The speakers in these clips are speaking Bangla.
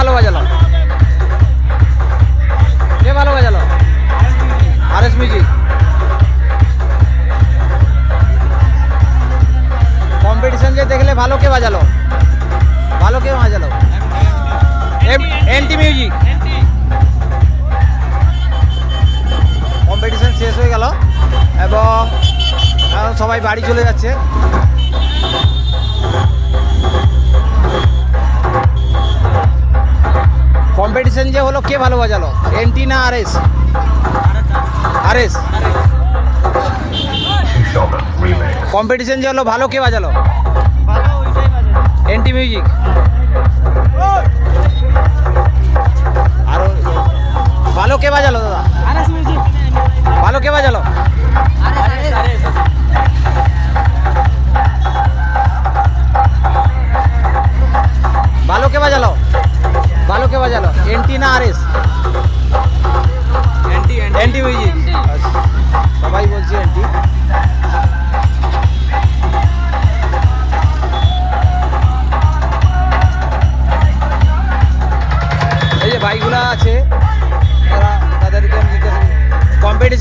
ভালো বাজালো। কে ভালো বাজালো? R S music. কম্পিটিশন যে দেখলে ভালো কে বাজালো? ভালো কে বাজালো? এনটি মিউজিক। কম্পিটিশন শেষ হয়ে গেল। এবং সবাই বাড়ি চলে যাচ্ছে। কম্পিটিশন যে হলো, কে ভালো বাজালো? এনটি না আর এস আর এস কম্পিটিশন যে হলো, ভালো কে বাজালো? এনটি মিউজিক আরও ভালো কে বাজালো, দাদা? ভালো কে বাজালো?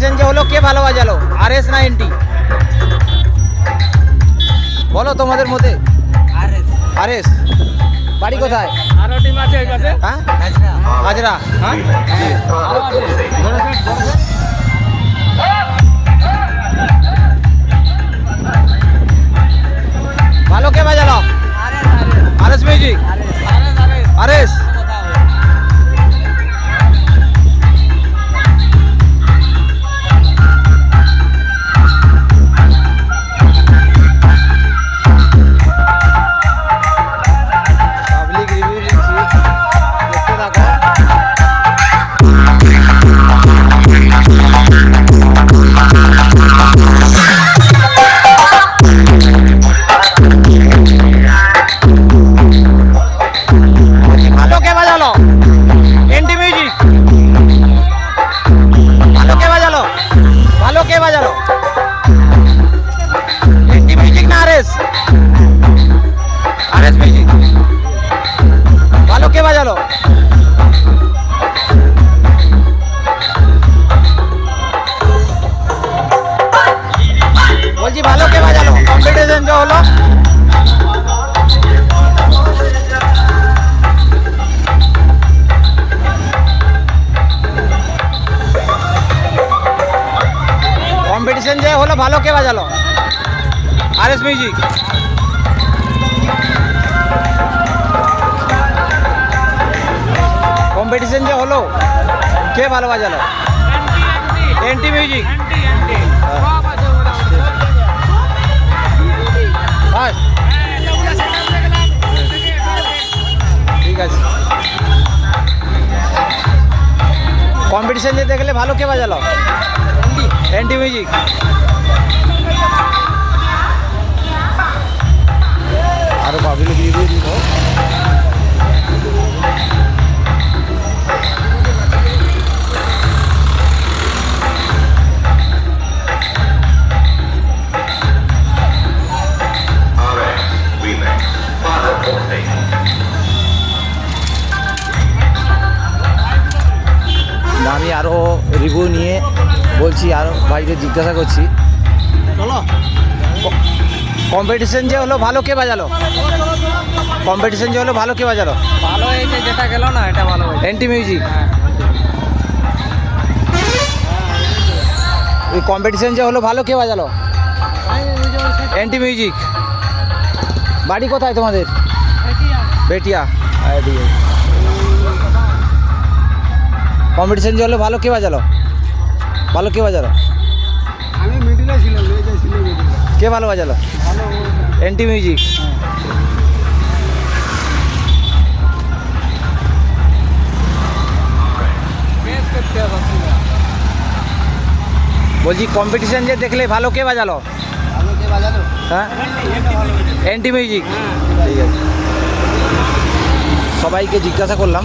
কম্পিটিশন যে হলো কে ভালো বাজালো? আর এস না এনটি বলো তোমাদের মধ্যে। আর এস বাড়ি কোথায়? হ্যাঁ? হাজরা। হ্যাঁ? ভালো কে বাজালো? কম্পিটিশন যে হলো ভালো কে বাজালো? আর এস মিউজিক কম্পিটিশন যে হলো, কে ভালো বাজালো? এনটি মিউজিক ঠিক আছে। কম্পিটিশন যে দেখলে ভালো কে বাজালো? এনটি মিউজিক আরও পাবলিক বলছি আরও ভাইকে জিজ্ঞাসা করছি। কম্পিটিশন যে হলো ভালো কে বাজালো? কম্পিটিশন যে হলো ভালো কে বাজালো? ভালো এই যে যেটা গেল না এটা ভালো হয়েছে। এনটি মিউজিক এই কম্পিটিশন যে হলো ভালো কে বাজালো? এনটি মিউজিক বাড়ি কোথায় তোমাদের? বেটিয়া। কম্পিটিশন যে হলো ভালো কে বাজালো? ভালো কে বাজালো? আমি মিডিলে ছিলাম কে ভালো বাজালো? এনটি মিউজিক। বলছি কম্পিটিশন যে দেখলে ভালো কে বাজালো? হ্যাঁ? NT Music. ঠিক আছে। সবাইকে জিজ্ঞাসা করলাম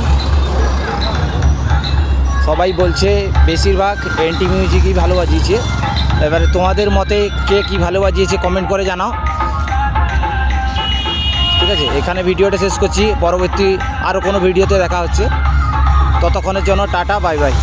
সবাই বলছে বেশিরভাগ এন্টি মিউজিকই ভালো বাজিয়েছে। এবারে তোমাদের মতে কে কি ভালো বাজিয়েছে কমেন্ট করে জানাও। ঠিক আছে, এখানে ভিডিওটা শেষ করছি, পরবর্তী আরও কোনো ভিডিওতে দেখা হচ্ছে। ততক্ষণের জন্য টাটা বাই বাই